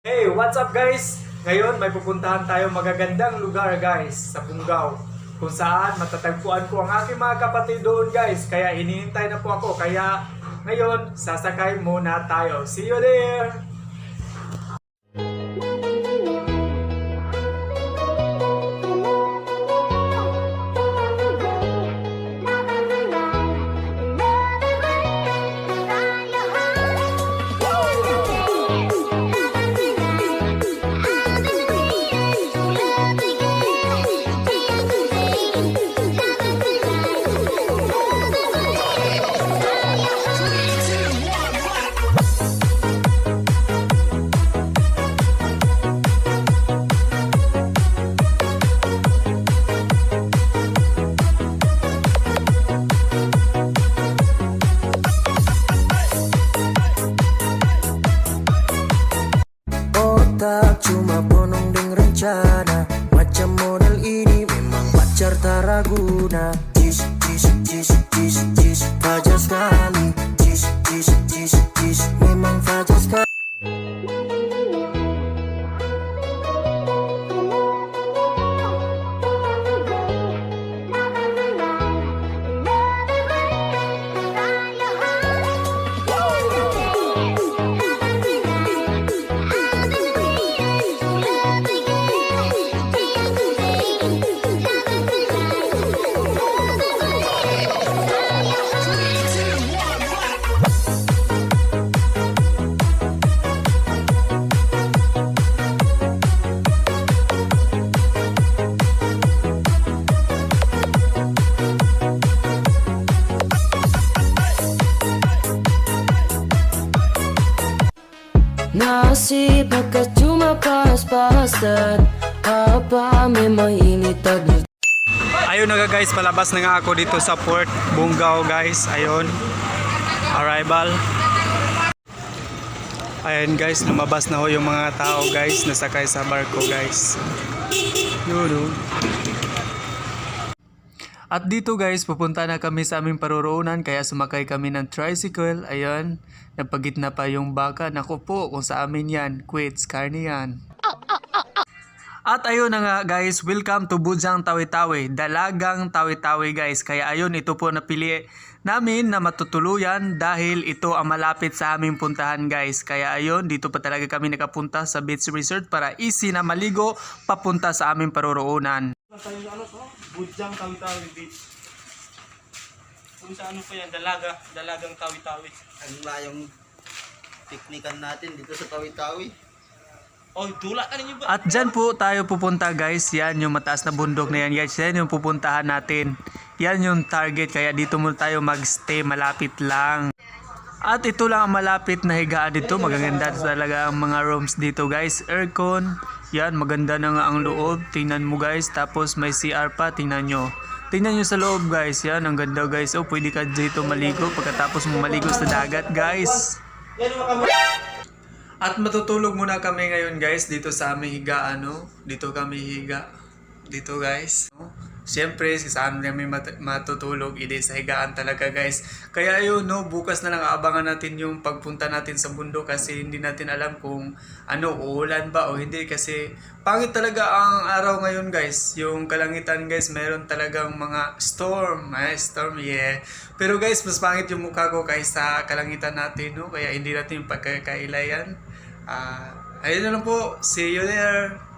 Hey, what's up guys? Ngayon may pupuntahan tayo magagandang lugar guys sa Bungaw kung saan matatagpuan ko ang aking mga kapatid doon guys. Kaya hinihintay na po ako. Kaya ngayon sasakay muna tayo. See you there Cuma ponong rencana. Macam model ini memang pacar tak raguna Nasib agak cuma pas-pasan Apa memang ini takdir Ayun na guys. Palabas na nga ako dito sa Port Bungaw guys. Ayun. Arrival. Ayan guys, lumabas na ho yung mga tao guys, nasakay sa barko guys. Yun oh. At dito guys, pupunta na kami sa aming paroroonan kaya sumakay kami ng tricycle. Ayan, napagitna pa yung baka. Naku po, kung sa amin yan, quits, karne yan. At ayun na nga guys, welcome to Bujang Tawi-Tawi, Dalagang Tawi-Tawi guys. Kaya ayun, ito po napili namin na matutuluyan dahil ito ang malapit sa aming puntahan guys. Kaya ayun, dito pa talaga kami nakapunta sa beach resort para easy na maligo papunta sa aming paroroonan. Bujang Tawi-Tawi Beach. Kung sa ano pa yan, dalaga, dalagang Tawi-Tawi. Ang layong piknikan natin dito sa Tawi-Tawi. Oh, dula ka ninyo ba? At dyan po tayo pupunta guys. Yan yung mataas na bundok na yan guys. Yan yung pupuntahan natin. Yan yung target. Kaya dito muna tayo magstay. Malapit lang. At ito lang ang malapit na higaan dito. Magaganda talaga ang mga rooms dito guys. Aircon. Yan, maganda na nga ang loob. Tingnan mo guys. Tapos may CR pa. Tingnan nyo. Tingnan nyo sa loob guys. Yan, ang ganda guys. Oh, pwede ka dito maligo. Pagkatapos mo maligo sa dagat guys. At matutulog muna kami ngayon guys dito sa aming higa ano. Dito kami higa. Dito guys. Siyempre, si saan kami mat- matutulog, hindi sa higaan talaga guys. Kaya yun, no, bukas na lang aabangan natin yung pagpunta natin sa bundok kasi hindi natin alam kung ano, uulan ba o hindi kasi pangit talaga ang araw ngayon guys. Yung kalangitan guys, meron talagang mga storm. Ay, storm, yeah. Pero guys, mas pangit yung mukha ko kaysa kalangitan natin, no? Kaya hindi natin pagkakailayan. Ah, ayun na lang po. See you there.